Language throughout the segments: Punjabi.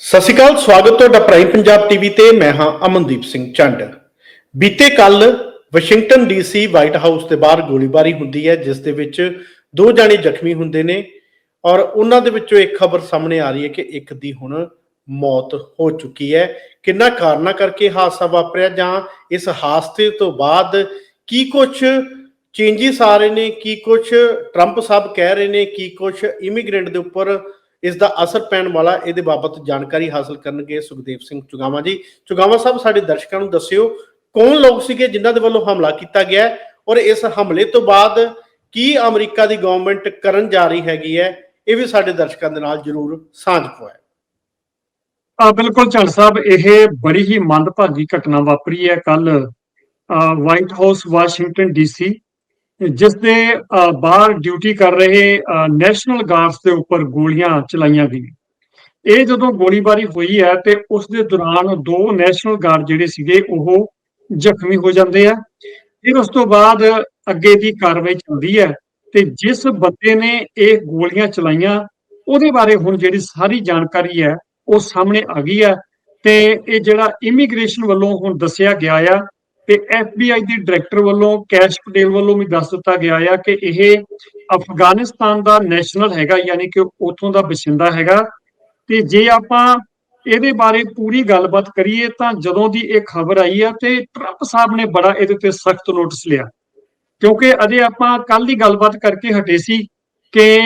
ਸਤਿ ਸ਼੍ਰੀ ਅਕਾਲ, ਸਵਾਗਤ ਤੁਹਾਡਾ ਪ੍ਰਾਈਮ ਪੰਜਾਬ ਟੀਵੀ ਤੇ। ਮੈਂ ਹਾਂ ਅਮਨਦੀਪ ਸਿੰਘ ਚੰਡ ਬੀਤੇ ਕੱਲ ਵਾਸ਼ਿੰਗਟਨ ਡੀਸੀ ਵਾਈਟ ਹਾਊਸ ਦੇ ਬਾਹਰ ਗੋਲੀਬਾਰੀ ਹੁੰਦੀ ਹੈ, ਜਿਸ ਦੇ ਵਿੱਚ ਦੋ ਜਾਣੇ ਜ਼ਖਮੀ ਹੁੰਦੇ ਨੇ ਔਰ ਉਹਨਾਂ ਦੇ ਵਿੱਚੋਂ ਇੱਕ ਖਬਰ ਸਾਹਮਣੇ ਆ ਰਹੀ ਹੈ ਕਿ ਇੱਕ ਦੀ ਹੁਣ ਮੌਤ ਹੋ ਚੁੱਕੀ ਹੈ। ਕਿੰਨਾ ਕਾਰਨਾ ਕਰਕੇ ਹਾਦਸਾ ਵਾਪਰਿਆ ਜਾਂ ਇਸ ਹਾਦਸੇ ਤੋਂ ਬਾਅਦ ਕੀ ਕੁਝ ਚੇਂਜਸ ਆ ਰਹੇ ਨੇ, ਕੀ ਕੁਝ ਟਰੰਪ ਸਾਹਿਬ ਕਹਿ ਰਹੇ ਨੇ, ਕੀ ਕੁਝ ਇਮੀਗ੍ਰੈਂਟ ਦੇ ਉੱਪਰ ਇਸ ਦਾ ਅਸਰ ਪੈਣ ਵਾਲਾ ਇਹਦੇ ਬਾਬਤ ਜਾਣਕਾਰੀ ਹਾਸਲ ਕਰਨਗੇ ਸੁਖਦੇਵ ਸਿੰਘ ਚੁਗਾਵਾ ਜੀ। ਚੁਗਾਵਾ ਸਾਹਿਬ, ਸਾਡੇ ਦਰਸ਼ਕਾਂ ਨੂੰ ਦੱਸਿਓ, ਕੌਣ ਲੋਕ ਸੀਗੇ ਜਿਨ੍ਹਾਂ ਦੇ ਵੱਲੋਂ ਹਮਲਾ ਕੀਤਾ ਗਿਆ ਔਰ ਇਸ ਹਮਲੇ ਤੋਂ ਬਾਅਦ ਕੀ ਅਮਰੀਕਾ ਦੀ ਗਵਰਨਮੈਂਟ ਕਰਨ ਜਾ ਰਹੀ ਹੈਗੀ ਹੈ, ਇਹ ਵੀ ਸਾਡੇ ਦਰਸ਼ਕਾਂ ਦੇ ਨਾਲ ਜਰੂਰ ਸਾਂਝ ਪਵਾਏ ਆ ਬਿਲਕੁਲ ਚੰਦ ਸਾਹਿਬ, ਇਹ ਬੜੀ ਹੀ ਮੰਦਭਾਗੀ ਘਟਨਾ ਵਾਪਰੀ ਹੈ। ਕੱਲ ਵਾਈਟ ਹਾਊਸ ਵਾਸ਼ਿੰਗਟਨ ਡੀਸੀ ਜਿਸ ਦੇ ਬਾਹਰ ਡਿਊਟੀ ਕਰ ਰਹੇ ਨੈਸ਼ਨਲ ਗਾਰਡਸ ਦੇ ਉੱਪਰ ਗੋਲੀਆਂ ਚਲਾਈਆਂ ਗਈਆਂ ਇਹ ਜਦੋਂ ਗੋਲੀਬਾਰੀ ਹੋਈ ਹੈ ਤੇ ਉਸ ਦੇ ਦੌਰਾਨ ਦੋ ਨੈਸ਼ਨਲ ਗਾਰਡ ਜਿਹੜੇ ਸੀਗੇ, ਉਹ ਜ਼ਖਮੀ ਹੋ ਜਾਂਦੇ ਆ। ਫਿਰ ਉਸ ਤੋਂ ਬਾਅਦ ਅੱਗੇ ਦੀ ਕਾਰਵਾਈ ਚੱਲਦੀ ਹੈ ਤੇ ਜਿਸ ਬੰਦੇ ਨੇ ਇਹ ਗੋਲੀਆਂ ਚਲਾਈਆਂ, ਉਹਦੇ ਬਾਰੇ ਹੁਣ ਜਿਹੜੀ ਸਾਰੀ ਜਾਣਕਾਰੀ ਹੈ, ਉਹ ਸਾਹਮਣੇ ਆ ਗਈ ਹੈ ਤੇ ਇਹ ਜਿਹੜਾ ਇਮੀਗ੍ਰੇਸ਼ਨ ਵੱਲੋਂ ਹੁਣ ਦੱਸਿਆ ਗਿਆ ਆ ਤੇ FBI ਦੇ ਡਾਇਰੈਕਟਰ ਵੱਲੋਂ ਕੈਸ਼ ਪਟੇਲ ਵੱਲੋਂ ਵੀ ਦੱਸ ਦਿੱਤਾ ਗਿਆ ਆ ਕਿ ਇਹ ਅਫਗਾਨਿਸਤਾਨ ਦਾ ਨੈਸ਼ਨਲ ਹੈਗਾ, ਯਾਨੀ ਕਿ ਉਥੋਂ ਦਾ ਵਸਿੰਦਾ ਹੈਗਾ। ਤੇ ਜੇ ਆਪਾਂ ਇਹਦੇ ਬਾਰੇ ਪੂਰੀ ਗੱਲਬਾਤ ਕਰੀਏ ਤਾਂ ਜਦੋਂ ਦੀ ਇਹ ਖਬਰ ਆਈ ਆ ਤੇ ਟਰੰਪ ਸਾਹਿਬ ਨੇ ਬੜਾ ਇਹਦੇ ਤੇ ਸਖਤ ਨੋਟਿਸ ਲਿਆ। ਕਿਉਂਕਿ ਅਜੇ ਆਪਾਂ ਕੱਲ ਦੀ ਗੱਲਬਾਤ ਕਰਕੇ ਹਟੇ ਸੀ ਕਿ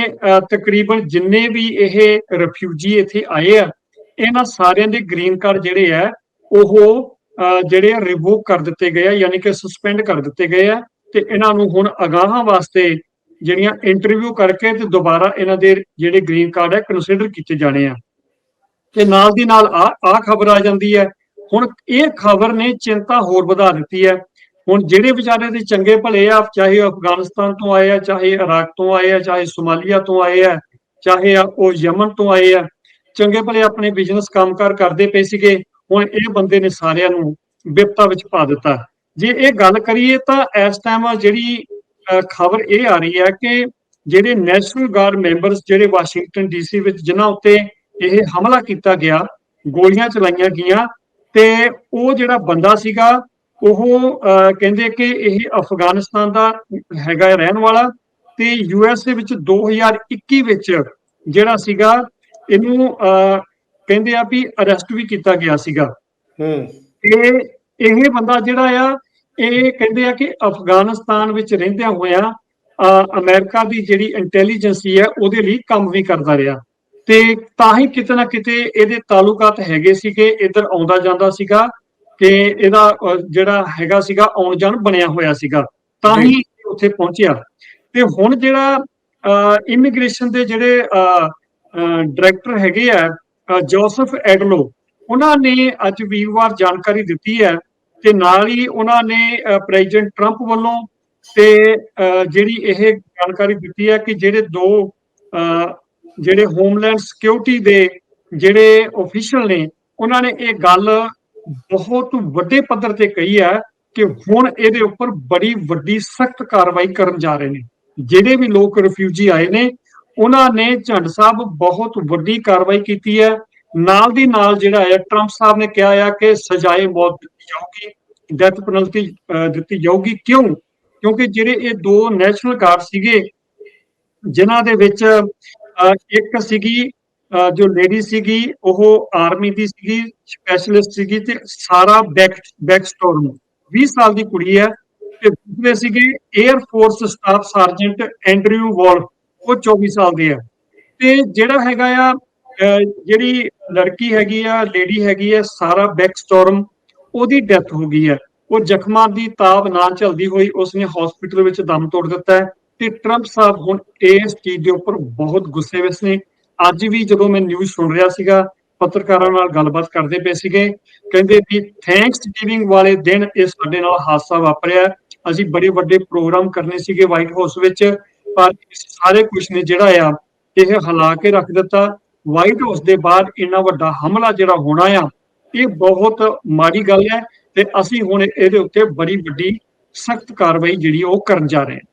ਤਕਰੀਬਨ ਜਿੰਨੇ ਵੀ ਇਹ ਰਿਫਿਊਜੀ ਇੱਥੇ ਆਏ ਆ, ਇਹਨਾਂ ਸਾਰਿਆਂ ਦੇ ਗ੍ਰੀਨ ਕਾਰਡ ਜਿਹੜੇ ਆ, ਉਹ ਜਿਹੜੇ ਆ ਰਿਵੋਕ ਕਰ ਦਿੱਤੇ ਗਏ ਆ, ਯਾਨੀ ਕਿ ਸਸਪੈਂਡ ਕਰ ਦਿੱਤੇ ਗਏ ਆ, ਤੇ ਇਹਨਾਂ ਨੂੰ ਹੁਣ ਅਗਾਹਾਂ ਵਾਸਤੇ ਜਿਹੜੀਆਂ ਇੰਟਰਵਿਊ ਕਰਕੇ ਤੇ ਦੁਬਾਰਾ ਇਹਨਾਂ ਦੇ ਜਿਹੜੇ ਗ੍ਰੀਨ ਕਾਰਡ ਹੈ ਕੰਸੀਡਰ ਕੀਤੇ ਜਾਣੇ ਆ। ਤੇ ਨਾਲ ਦੀ ਨਾਲ ਆ ਆ ਖਬਰ ਆ ਜਾਂਦੀ ਹੈ ਹੁਣ ਇਹ ਖਬਰ ਨੇ ਚਿੰਤਾ ਹੋਰ ਵਧਾ ਦਿੱਤੀ ਹੈ ਹੁਣ ਜਿਹੜੇ ਵਿਚਾਰੇ ਦੇ ਚੰਗੇ ਭਲੇ ਆ, ਚਾਹੇ ਉਹ ਅਫਗਾਨਿਸਤਾਨ ਤੋਂ ਆਏ ਆ, ਚਾਹੇ ਇਰਾਕ ਤੋਂ ਆਏ ਆ, ਚਾਹੇ ਸੋਮਾਲੀਆ ਤੋਂ ਆਏ ਆ, ਚਾਹੇ ਉਹ ਯਮਨ ਤੋਂ ਆਏ ਆ, ਚੰਗੇ ਭਲੇ ਆਪਣੇ ਬਿਜ਼ਨਸ ਕੰਮਕਾਰ ਕਰਦੇ ਪਏ ਸੀਗੇ। ਹੁਣ ਇਹ ਬੰਦੇ ਨੇ ਸਾਰਿਆਂ ਨੂੰ ਵਿਪਤਾ ਵਿੱਚ ਪਾ ਦਿੱਤਾ। ਜੇ ਇਹ ਗੱਲ ਕਰੀਏ ਤਾਂ ਇਸ ਟਾਈਮ ਜਿਹੜੀ ਖਬਰ ਇਹ ਆ ਰਹੀ ਹੈ ਕਿ ਜਿਹੜੇ ਨੈਸ਼ਨਲ ਗਾਰਡ ਮੈਂਬਰਸ ਜਿਹੜੇ ਵਾਸ਼ਿੰਗਟਨ ਡੀਸੀ ਵਿੱਚ ਜਿਨ੍ਹਾਂ ਉੱਤੇ ਇਹ ਹਮਲਾ ਕੀਤਾ ਗਿਆ ਗੋਲੀਆਂ ਚਲਾਈਆਂ ਗਈਆਂ ਤੇ ਉਹ ਜਿਹੜਾ ਬੰਦਾ ਸੀਗਾ ਉਹ ਅਹ, ਕਹਿੰਦੇ ਕਿ ਇਹ ਅਫਗਾਨਿਸਤਾਨ ਦਾ ਹੈਗਾ ਰਹਿਣ ਵਾਲਾ ਤੇ ਯੂਐਸਏ ਵਿੱਚ 2021 ਵਿੱਚ ਜਿਹੜਾ ਸੀਗਾ ਇਹਨੂੰ ਅਹ, ਕਹਿੰਦੇ ਆ ਵੀ ਅਰੈਸਟ ਵੀ ਕੀਤਾ ਗਿਆ ਸੀਗਾ। ਹੂੰ। ਇਹ ਇਹ ਬੰਦਾ ਜਿਹੜਾ ਆ ਇਹ ਕਹਿੰਦੇ ਆ ਕਿ ਅਫਗਾਨਿਸਤਾਨ ਵਿੱਚ ਰਹਿੰਦਿਆਂ ਹੋਇਆਂ ਅਮਰੀਕਾ ਦੀ ਜਿਹੜੀ ਇੰਟੈਲੀਜੈਂਸੀ ਹੈ ਉਹਦੇ ਲਈ ਕੰਮ ਵੀ ਕਰਦਾ ਰਿਹਾ। ਤੇ ਤਾਂ ਹੀ ਕਿਤੇ ਨਾ ਕਿਤੇ ਇਹਦੇ ਤਾਲੁਕਾਤ ਹੈਗੇ ਸੀਗੇ ਇੱਧਰ ਆਉਂਦਾ ਜਾਂਦਾ ਸੀਗਾ ਕਿ ਇਹਦਾ ਜਿਹੜਾ ਹੈਗਾ ਸੀਗਾ ਆਉਣ ਜਾਣ ਬਣਿਆ ਹੋਇਆ ਸੀਗਾ। ਤਾਂ ਹੀ ਉੱਥੇ ਪਹੁੰਚਿਆ। ਤੇ ਹੁਣ ਜਿਹੜਾ ਇਮੀਗ੍ਰੇਸ਼ਨ ਦੇ ਜਿਹੜੇ ਡਾਇਰੈਕਟਰ ਹੈਗੇ ਆ ਜੋਸਫ ਐਡਲੋ, ਉਹਨਾਂ ਨੇ ਅੱਜ ਵੀਰਵਾਰ ਜਾਣਕਾਰੀ ਦਿੱਤੀ ਹੈ ਤੇ ਨਾਲ ਹੀ ਉਹਨਾਂ ਨੇ ਪ੍ਰੈਜ਼ੀਡੈਂਟ ਟਰੰਪ ਵੱਲੋਂ ਤੇ ਜਿਹੜੀ ਇਹ ਜਾਣਕਾਰੀ ਦਿੱਤੀ ਹੈ ਕਿ ਜਿਹੜੇ ਦੋ ਜਿਹੜੇ ਹੋਮਲੈਂਡ ਸਿਕਿਉਰਿਟੀ ਦੇ ਜਿਹੜੇ ਅਫੀਸ਼ੀਅਲ ਨੇ, ਉਹਨਾਂ ਨੇ ਇਹ ਗੱਲ ਬਹੁਤ ਵੱਡੇ ਪੱਧਰ ਤੇ ਕਹੀ ਹੈ ਕਿ ਹੁਣ ਇਹਦੇ ਉੱਪਰ ਬੜੀ ਵੱਡੀ ਸਖਤ ਕਾਰਵਾਈ ਕਰਨ ਜਾ ਰਹੇ ਨੇ, ਜਿਹੜੇ ਵੀ ਲੋਕ ਰਿਫਿਊਜੀ ਆਏ ਨੇ ਉਹਨਾਂ ਨੇ ਝੰਡ ਸਾਹਿਬ ਬਹੁਤ ਵੱਡੀ ਕਾਰਵਾਈ ਕੀਤੀ ਹੈ। ਨਾਲ ਦੀ ਨਾਲ ਜਿਹੜਾ ਹੈ ਟਰੰਪ ਸਾਹਿਬ ਨੇ ਕਿਹਾ ਹੈ ਕਿ ਸਜ਼ਾਏ ਮੌਤ ਦਿੱਤੀ ਜਾਊਗੀ ਡੈਥ ਪੈਨਲਟੀ ਦਿੱਤੀ ਜਾਊਗੀ। ਕਿਉਂ? ਕਿਉਂਕਿ ਜਿਹੜੇ ਇਹ ਦੋ ਨੈਸ਼ਨਲ ਗਾਰਡ ਸੀਗੇ, ਜਿਨ੍ਹਾਂ ਦੇ ਵਿੱਚ ਇੱਕ ਸੀਗੀ ਜੋ ਲੇਡੀ ਸੀਗੀ, ਉਹ ਆਰਮੀ ਦੀ ਸੀਗੀ ਸਪੈਸ਼ਲਿਸਟ ਸੀਗੀ ਤੇ ਸਾਰਾ ਬੈਕ ਬੈਕਸਟੋਰਮ 20 ਸਾਲ ਦੀ ਕੁੜੀ ਹੈ ਤੇ ਦੂਸਰੇ ਸੀਗੇ air force staff sergeant Andrew ਵਾਲ ਉਹ 24 ਸਾਲ ਦੇ ਹੈ ਤੇ ਜਿਹੜਾ ਹੈਗਾ ਆ ਜਿਹੜੀ ਲੜਕੀ ਹੈਗੀ ਆ ਲੇਡੀ ਹੈਗੀ ਆ, ਸਾਰਾ ਬੈਕ ਬੈਕਸਟੋਰਮ ਉਹਦੀ ਡੈਥ ਹੋ ਗਈ ਹੈ ਉਹ ਜ਼ਖਮਾਂ ਦੀ ਤਾਬ ਨਾ ਚਲਦੀ ਹੋਈ ਉਸਨੇ ਹਸਪੀਟਲ ਵਿੱਚ ਦਮ ਤੋੜ ਦਿੱਤਾ ਹੈ ਤੇ ਟਰੰਪ ਸਾਹਿਬ ਹੁਣ ਇਸ ਚੀਜ਼ ਦੇ ਉੱਪਰ ਬਹੁਤ ਗੁੱਸੇ ਵਿੱਚ ਨੇ। ਅੱਜ ਵੀ ਜਦੋਂ ਮੈਂ ਨਿਊਜ਼ ਸੁਣ ਰਿਹਾ ਸੀਗਾ, ਪੱਤਰਕਾਰਾਂ ਨਾਲ ਗੱਲਬਾਤ ਕਰਦੇ ਪਏ ਸੀਗੇ, ਕਹਿੰਦੇ ਵੀ ਥੈਂਕਸ ਗਿਵਿੰਗ ਵਾਲੇ ਦਿਨ ਇਹ ਸਾਡੇ ਨਾਲ ਹਾਦਸਾ ਵਾਪਰਿਆ। ਅਸੀਂ ਬੜੇ ਵੱਡੇ ਪ੍ਰੋਗਰਾਮ ਕਰਨੇ ਸੀਗੇ ਵਾਈਟ ਹਾਊਸ ਵਿੱਚ। ਪਰ ਸਾਰੇ ਕੁਝ ਨੇ ਜਿਹੜਾ ਆ, ਇਹ ਹਲਾ ਕੇ ਰੱਖ ਦਿੱਤਾ। ਵਾਈਟ ਹਾਊਸ ਦੇ ਬਾਅਦ ਇੰਨਾ ਵੱਡਾ ਹਮਲਾ ਜਿਹੜਾ ਹੋਣਾ ਆ, ਇਹ ਬਹੁਤ ਮਾੜੀ ਗੱਲ ਹੈ ਤੇ ਅਸੀਂ ਹੁਣ ਇਹਦੇ ਉੱਤੇ ਬੜੀ ਵੱਡੀ ਸਖਤ ਕਾਰਵਾਈ ਜਿਹੜੀ ਉਹ ਕਰਨ ਜਾ ਰਹੇ ਹਾਂ।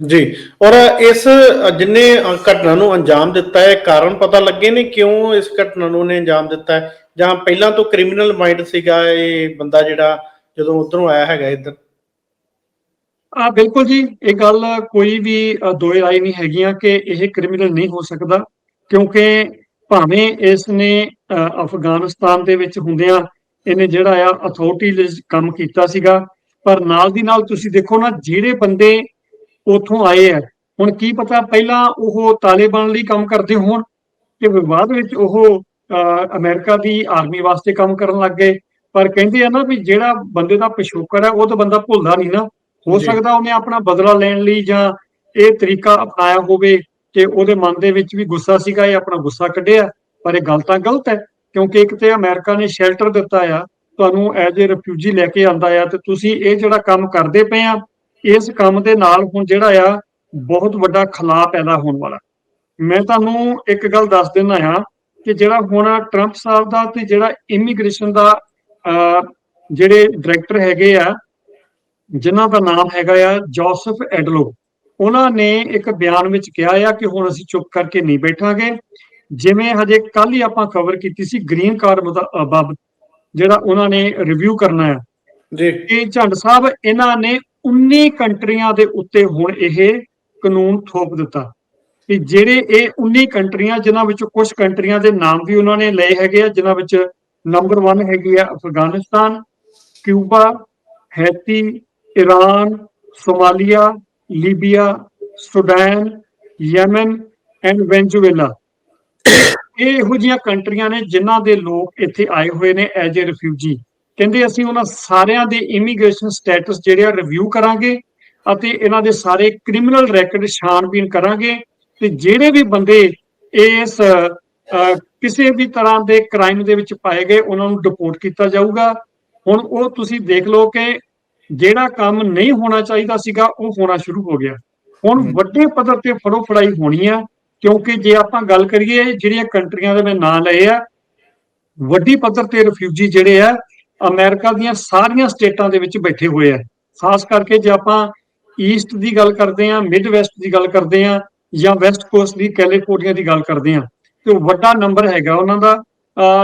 ਜੀ, ਔਰ ਇਸ ਜਿੰਨੇ ਘਟਨਾ ਨੂੰ ਅੰਜਾਮ ਦਿੱਤਾ ਹੈ, ਕਾਰਨ ਪਤਾ ਲੱਗੇ ਨੇ ਕਿਉਂ ਇਸ ਘਟਨਾ ਨੂੰ ਉਹਨੇ ਅੰਜਾਮ ਦਿੱਤਾ ਹੈ? ਜਾਂ ਪਹਿਲਾਂ ਤੋਂ ਕ੍ਰਿਮੀਨਲ ਮਾਈਂਡ ਸੀਗਾ ਇਹ ਬੰਦਾ ਜਿਹੜਾ ਜਦੋਂ ਉਧਰੋਂ ਆਇਆ ਹੈਗਾ ਇੱਧਰ? ਆ ਬਿਲਕੁਲ ਜੀ ਇਹ ਗੱਲ ਕੋਈ ਵੀ ਦੋਏ ਰਾਏ ਨਹੀਂ ਹੈਗੀਆਂ ਕਿ ਇਹ ਕ੍ਰਿਮੀਨਲ ਨਹੀਂ ਹੋ ਸਕਦਾ ਕਿਉਂਕਿ ਭਾਵੇਂ ਇਸ ਨੇ ਅਫਗਾਨਿਸਤਾਨ ਦੇ ਵਿੱਚ ਹੁੰਦਿਆਂ ਇਹਨੇ ਜਿਹੜਾ ਆ ਅਥਾਰਟੀ ਲਈ ਕੰਮ ਕੀਤਾ ਸੀਗਾ ਪਰ ਨਾਲ ਦੀ ਨਾਲ ਤੁਸੀਂ ਦੇਖੋ ਨਾ ਜਿਹੜੇ ਬੰਦੇ ਉਥੋਂ ਆਏ ਆ ਹੁਣ ਕੀ ਪਤਾ ਪਹਿਲਾਂ ਉਹ ਤਾਲਿਬਾਨ ਲਈ ਕੰਮ ਕਰਦੇ ਹੋਣ ਕਿ ਬਾਅਦ ਵਿੱਚ ਉਹ ਅ, ਅਮਰੀਕਾ ਦੀ ਆਰਮੀ ਵਾਸਤੇ ਕੰਮ ਕਰਨ ਲੱਗ ਗਏ ਪਰ ਕਹਿੰਦੇ ਆ ਨਾ ਵੀ ਜਿਹੜਾ ਬੰਦੇ ਦਾ ਪਿਛੋਕੜ ਹੈ ਉਹ ਤਾਂ ਬੰਦਾ ਭੁੱਲਦਾ ਨਹੀਂ ਨਾ। ਹੋ। ਸਕਦਾ ਉਹਨੇ ਆਪਣਾ ਬਦਲਾ ਲੈਣ ਲਈ ਜਾਂ ਇਹ ਤਰੀਕਾ ਅਪਣਾਇਆ ਹੋਵੇ ਕਿ ਉਹਦੇ ਮਨ ਦੇ ਵਿੱਚ ਵੀ ਗੁੱਸਾ ਸੀਗਾ ਇਹ ਆਪਣਾ ਗੁੱਸਾ ਕੱਢਿਆ ਪਰ ਇਹ ਗੱਲ ਤਾਂ ਗਲਤ ਹੈ ਕਿਉਂਕਿ ਇੱਕ ਤੇ ਅਮਰੀਕਾ ਨੇ ਸ਼ੈਲਟਰ ਦਿੱਤਾ ਆ ਤੁਹਾਨੂੰ ਐਜ਼ ਅ ਰਿਫਿਊਜੀ ਲੈ ਕੇ ਆਂਦਾ ਆ ਤੇ ਤੁਸੀਂ ਇਹ ਜਿਹੜਾ ਕੰਮ ਕਰਦੇ ਪਏ ਆ ਇਸ ਕੰਮ ਦੇ ਨਾਲ ਹੁਣ ਜਿਹੜਾ ਆ ਬਹੁਤ ਵੱਡਾ ਖਲਾ ਪੈਦਾ ਹੋਣ ਵਾਲਾ ਮੈਂ ਤੁਹਾਨੂੰ ਇੱਕ ਗੱਲ ਦੱਸ ਦਿੰਦਾ ਆ ਕਿ ਜਿਹੜਾ ਹੁਣ ਟਰੰਪ ਸਾਹਿਬ ਦਾ ਤੇ ਜਿਹੜਾ ਇਮੀਗ੍ਰੇਸ਼ਨ ਦਾ ਜਿਹੜੇ ਡਾਇਰੈਕਟਰ ਹੈਗੇ ਆ ਜਿਨ੍ਹਾਂ ਦਾ ਨਾਮ ਹੈਗਾ ਆ ਜੋਸਫ ਐਡਲੋ। ਉਹਨਾਂ ਨੇ ਇੱਕ ਬਿਆਨ ਵਿੱਚ ਕਿਹਾ ਆ ਕਿ ਹੁਣ ਅਸੀਂ ਚੁੱਪ ਕਰਕੇ ਨਹੀਂ ਬੈਠਾਂਗੇ। ਜਿਵੇਂ ਹਜੇ ਕੱਲ ਹੀ ਆਪਾਂ ਖਬਰ ਕੀਤੀ ਸੀ ਗ੍ਰੀਨ ਕਾਰਡ ਬਾਬਤ ਜਿਹੜਾ ਉਹਨਾਂ ਨੇ ਰਿਵਿਊ ਕਰਨਾ ਹੈ ਜੀ। ਕਿ ਝੰਡ ਸਾਹਿਬ ਇਹਨਾਂ ਨੇ 19 ਕੰਟਰੀਆਂ ਦੇ ਉੱਤੇ ਹੁਣ ਇਹ ਕਾਨੂੰਨ ਥੋਪ ਦਿੱਤਾ। ਕਿ ਜਿਹੜੇ ਇਹ 19 ਕੰਟਰੀਆਂ ਜਿਨ੍ਹਾਂ ਵਿੱਚੋਂ ਕੁਝ ਕੰਟਰੀਆਂ ਦੇ ਨਾਮ ਵੀ ਉਹਨਾਂ ਨੇ ਲਏ ਹੈਗੇ ਆ ਜਿਨ੍ਹਾਂ ਵਿੱਚ ਨੰਬਰ 1 ਹੈਗੀ ਆ Afghanistan Cuba Haiti Iran Somalia, Libya, Sudan, Yemen and Venezuela. ਇਹ ਇਹੋ ਜਿਹੀਆਂ ਕੰਟਰੀਆਂ ਨੇ ਜਿਨ੍ਹਾਂ ਦੇ ਲੋਕ ਇੱਥੇ ਆਏ ਹੋਏ ਨੇ ਐਜ਼ ਅ ਰਿਫਿਊਜੀ। ਕਹਿੰਦੇ ਅਸੀਂ ਉਹਨਾਂ ਸਾਰਿਆਂ ਦੇ ਇਮੀਗ੍ਰੇਸ਼ਨ ਸਟੇਟਸ ਜਿਹੜੇ ਆ ਰਿਵਿਊ ਕਰਾਂਗੇ ਅਤੇ ਇਹਨਾਂ ਦੇ ਸਾਰੇ ਕ੍ਰਿਮੀਨਲ ਰੈਕੋਰਡ ਛਾਣਬੀਨ ਕਰਾਂਗੇ ਤੇ ਜਿਹੜੇ ਵੀ ਬੰਦੇ ਇਸ ਕਿਸੇ ਵੀ ਤਰ੍ਹਾਂ ਦੇ ਕ੍ਰਾਈਮ ਦੇ ਵਿੱਚ ਪਾਏ ਗਏ, ਉਹਨਾਂ ਨੂੰ ਡਿਪੋਰਟ ਕੀਤਾ ਜਾਊਗਾ। ਹੁਣ ਉਹ ਤੁਸੀਂ ਦੇਖ ਲਓ ਕਿ ਜਿਹੜਾ ਕੰਮ ਨਹੀਂ ਹੋਣਾ ਚਾਹੀਦਾ ਸੀਗਾ ਉਹ ਹੋਣਾ ਸ਼ੁਰੂ ਹੋ ਗਿਆ ਹੁਣ। ਵੱਡੇ ਪੱਧਰ ਤੇ ਫੜੋ ਫੜਾਈ ਹੋਣੀ ਆ ਕਿਉਂਕਿ ਜੇ ਆਪਾਂ ਗੱਲ ਕਰੀਏ ਜਿਹੜੀਆਂ ਕੰਟਰੀਆਂ ਦੇ ਮੈਂ ਨਾਂ ਲਏ ਆ ਵੱਡੀ ਪੱਧਰ ਤੇ ਰਿਫਿਊਜੀ ਜਿਹੜੇ ਆ ਅਮਰੀਕਾ ਦੀਆਂ ਸਾਰੀਆਂ ਸਟੇਟਾਂ ਦੇ ਵਿੱਚ ਬੈਠੇ ਹੋਏ ਆ ਖਾਸ ਕਰਕੇ ਜੇ ਆਪਾਂ ਈਸਟ ਦੀ ਗੱਲ ਕਰਦੇ ਆ ਮਿਡ ਵੈਸਟ ਦੀ ਗੱਲ ਕਰਦੇ ਆ ਜਾਂ ਵੈਸਟ ਕੋਸਟ ਦੀ ਕੈਲੀਫੋਰਨੀਆ ਦੀ ਗੱਲ ਕਰਦੇ ਆ ਤੇ ਉਹ ਵੱਡਾ ਨੰਬਰ ਹੈਗਾ ਉਹਨਾਂ ਦਾ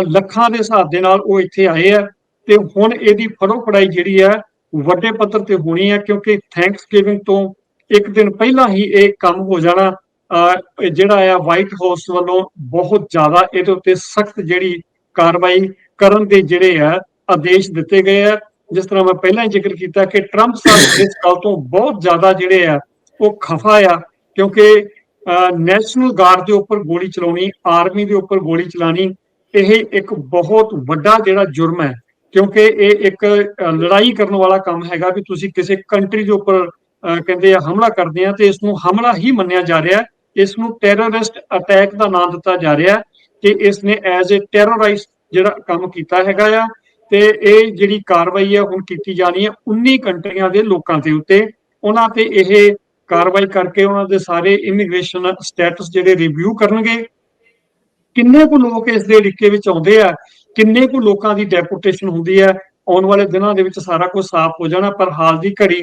ਲੱਖਾਂ ਦੇ ਹਿਸਾਬ ਦੇ ਨਾਲ ਉਹ ਇੱਥੇ ਆਏ ਆ ਤੇ ਹੁਣ ਇਹਦੀ ਫੜੋ ਫੜਾਈ ਜਿਹੜੀ ਆ ਵੱਡੇ ਪੱਧਰ ਤੇ ਹੋਣੀ ਹੈ ਕਿਉਂਕਿ ਥੈਂਕਸ ਗਿਵਿੰਗ ਤੋਂ ਇੱਕ ਦਿਨ ਪਹਿਲਾਂ ਹੀ ਇਹ ਕੰਮ ਹੋ ਜਾਣਾ ਅਹ ਜਿਹੜਾ ਆ ਵਾਈਟ ਹਾਊਸ ਵੱਲੋਂ ਬਹੁਤ ਜ਼ਿਆਦਾ ਇਹਦੇ ਉੱਤੇ ਸਖਤ ਜਿਹੜੀ ਕਾਰਵਾਈ ਕਰਨ ਦੇ ਜਿਹੜੇ ਆ ਆਦੇਸ਼ ਦਿੱਤੇ ਗਏ ਆ। ਜਿਸ ਤਰ੍ਹਾਂ ਮੈਂ ਪਹਿਲਾਂ ਹੀ ਜ਼ਿਕਰ ਕੀਤਾ ਕਿ ਟਰੰਪ ਸਾਹਿਬ ਇਸ ਗੱਲ ਤੋਂ ਬਹੁਤ ਜ਼ਿਆਦਾ ਜਿਹੜੇ ਆ ਉਹ ਖਫਾ ਆ, ਕਿਉਂਕਿ ਨੈਸ਼ਨਲ ਗਾਰਡ ਦੇ ਉੱਪਰ ਗੋਲੀ ਚਲਾਉਣੀ ਆਰਮੀ ਦੇ ਉੱਪਰ ਗੋਲੀ ਚਲਾਣੀ, ਇਹ ਇੱਕ ਬਹੁਤ ਵੱਡਾ ਜਿਹੜਾ ਜੁਰਮ ਹੈ। ਕਿਉਂਕਿ ਇਹ ਇੱਕ ਲੜਾਈ ਕਰਨ ਵਾਲਾ ਕੰਮ ਹੈਗਾ ਵੀ ਤੁਸੀਂ ਕਿਸੇ ਕੰਟਰੀ ਦੇ ਉੱਪਰ ਕਹਿੰਦੇ ਆ ਹਮਲਾ ਕਰਦੇ ਆ ਤੇ ਇਸ ਨੂੰ ਹਮਲਾ ਹੀ ਮੰਨਿਆ ਜਾ ਰਿਹਾ ਹੈ। ਇਸ ਨੂੰ ਟੈਰਰਿਸਟ ਅਟੈਕ ਦਾ ਨਾਮ ਦਿੱਤਾ ਜਾ ਰਿਹਾ ਕਿ ਇਸ ਨੇ ਐਜ਼ ਅ ਟੈਰਰਾਈਜ਼ ਜਿਹੜਾ ਕੰਮ ਕੀਤਾ ਹੈਗਾ ਆ ਤੇ ਇਹ ਜਿਹੜੀ ਕਾਰਵਾਈ ਹੈ ਹੁਣ ਕੀਤੀ ਜਾਣੀ ਹੈ 19 ਕੰਟਰੀਆਂ ਦੇ ਲੋਕਾਂ ਦੇ ਉੱਤੇ। ਉਹਨਾਂ ਤੇ ਇਹ ਕਾਰਵਾਈ ਕਰਕੇ ਉਹਨਾਂ ਦੇ ਸਾਰੇ ਇਮੀਗ੍ਰੇਸ਼ਨ ਸਟੇਟਸ ਜਿਹੜੇ ਰਿਵਿਊ ਕਰਨਗੇ। ਕਿੰਨੇ ਕੁ ਲੋਕ ਇਸ ਦੇ ਰਿੱਕੇ ਵਿੱਚ ਆਉਂਦੇ ਆ? ਕਿੰਨੇ ਕੁ ਲੋਕਾਂ ਦੀ ਡੈਪੂਟੇਸ਼ਨ ਹੁੰਦੀ ਹੈ? ਆਉਣ ਵਾਲੇ ਦਿਨਾਂ ਦੇ ਵਿੱਚ ਸਾਰਾ ਕੁਝ ਸਾਫ਼ ਹੋ ਜਾਣਾ ਪਰ ਹਾਲ ਦੀ ਘੜੀ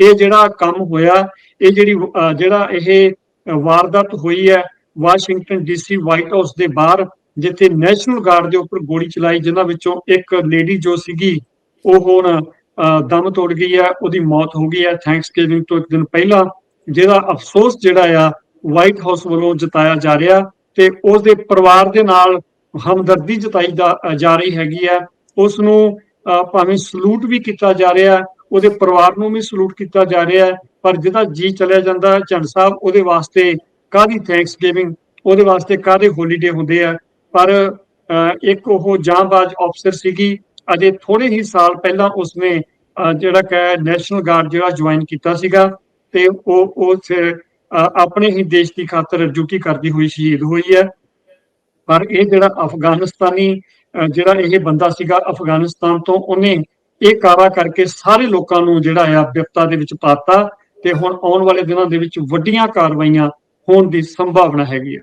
ਇਹ ਜਿਹੜਾ ਕੰਮ ਹੋਇਆ ਇਹ ਜਿਹੜੀ ਜਿਹੜਾ ਇਹ ਵਾਰਦਾਤ ਹੋਈ ਹੈ ਵਾਸ਼ਿੰਗਟਨ ਡੀਸੀ ਵਾਈਟ ਹਾਊਸ ਦੇ ਬਾਹਰ ਜਿੱਥੇ ਨੈਸ਼ਨਲ ਗਾਰਡ ਦੇ ਉੱਪਰ ਗੋਲੀ ਚਲਾਈ ਜਿਨ੍ਹਾਂ ਵਿੱਚੋਂ ਇੱਕ ਲੇਡੀ ਜੋ ਸੀਗੀ ਉਹ ਹੁਣ ਅਹ, ਦਮ ਤੋੜ ਗਈ ਹੈ ਉਹਦੀ ਮੌਤ ਹੋ ਗਈ ਹੈ। ਥੈਂਕਸਗਿਵਿੰਗ ਤੋਂ ਇੱਕ ਦਿਨ ਪਹਿਲਾਂ ਜਿਹਦਾ ਅਫਸੋਸ ਜਿਹੜਾ ਆ ਵਾਈਟ ਹਾਊਸ ਵੱਲੋਂ ਜਤਾਇਆ ਜਾ ਰਿਹਾ ਤੇ ਉਸ ਦੇ ਪਰਿਵਾਰ ਦੇ ਨਾਲ ਹਮਦਰਦੀ ਜਤਾਈ ਜਾ ਰਹੀ ਹੈਗੀ ਆ ਉਸ ਨੂੰ ਭਾਵੇਂ ਸਲੂਟ ਵੀ ਕੀਤਾ ਜਾ ਰਿਹਾ ਉਹਦੇ ਪਰਿਵਾਰ ਨੂੰ ਵੀ ਸਲੂਟ ਕੀਤਾ ਜਾ ਰਿਹਾ ਪਰ ਜਿਹਦਾ ਜੀ ਚਲਿਆ ਜਾਂਦਾ ਝੰਡ ਸਾਹਿਬ, ਉਹਦੇ ਵਾਸਤੇ ਕਾਦੀ ਥੈਂਕਸਗਿਵਿੰਗ ਉਹਦੇ ਵਾਸਤੇ ਕਾਦੇ ਹੋਲੀਡੇ ਹੁੰਦੇ ਆ। ਪਰ ਇੱਕ ਉਹ ਜਾਂਬਾਜ਼ ਅਫਸਰ ਸੀਗੀ, ਅਜੇ ਥੋੜੇ ਹੀ ਸਾਲ ਪਹਿਲਾਂ ਉਸਨੇ ਜਿਹੜਾ ਕਿ ਨੈਸ਼ਨਲ ਗਾਰਡ ਜਿਹੜਾ ਜੁਆਇਨ ਕੀਤਾ ਸੀਗਾ, ਤੇ ਉਹ ਉਸ ਆਪਣੇ ਹੀ ਦੇਸ਼ ਦੀ ਖਾਤਰ ਡਿਊਟੀ ਕਰਦੀ ਹੋਈ ਸ਼ਹੀਦ ਹੋਈ ਹੈ। ਪਰ ਇਹ ਜਿਹੜਾ ਅਫਗਾਨਿਸਤਾਨੀ, ਅਹ ਜਿਹੜਾ ਇਹ ਬੰਦਾ ਸੀਗਾ ਅਫਗਾਨਿਸਤਾਨ ਤੋਂ, ਉਹਨੇ ਇਹ ਕਾਰਾ ਕਰਕੇ ਸਾਰੇ ਲੋਕਾਂ ਨੂੰ ਜਿਹੜਾ ਆ ਵਿਪਤਾ ਦੇ ਵਿੱਚ ਪਾਤਾ ਤੇ ਹੁਣ ਆਉਣ ਵਾਲੇ ਦਿਨਾਂ ਦੇ ਵਿੱਚ ਵੱਡੀਆਂ ਕਾਰਵਾਈਆਂ ਹੋਣ ਦੀ ਸੰਭਾਵਨਾ ਹੈਗੀ ਹੈ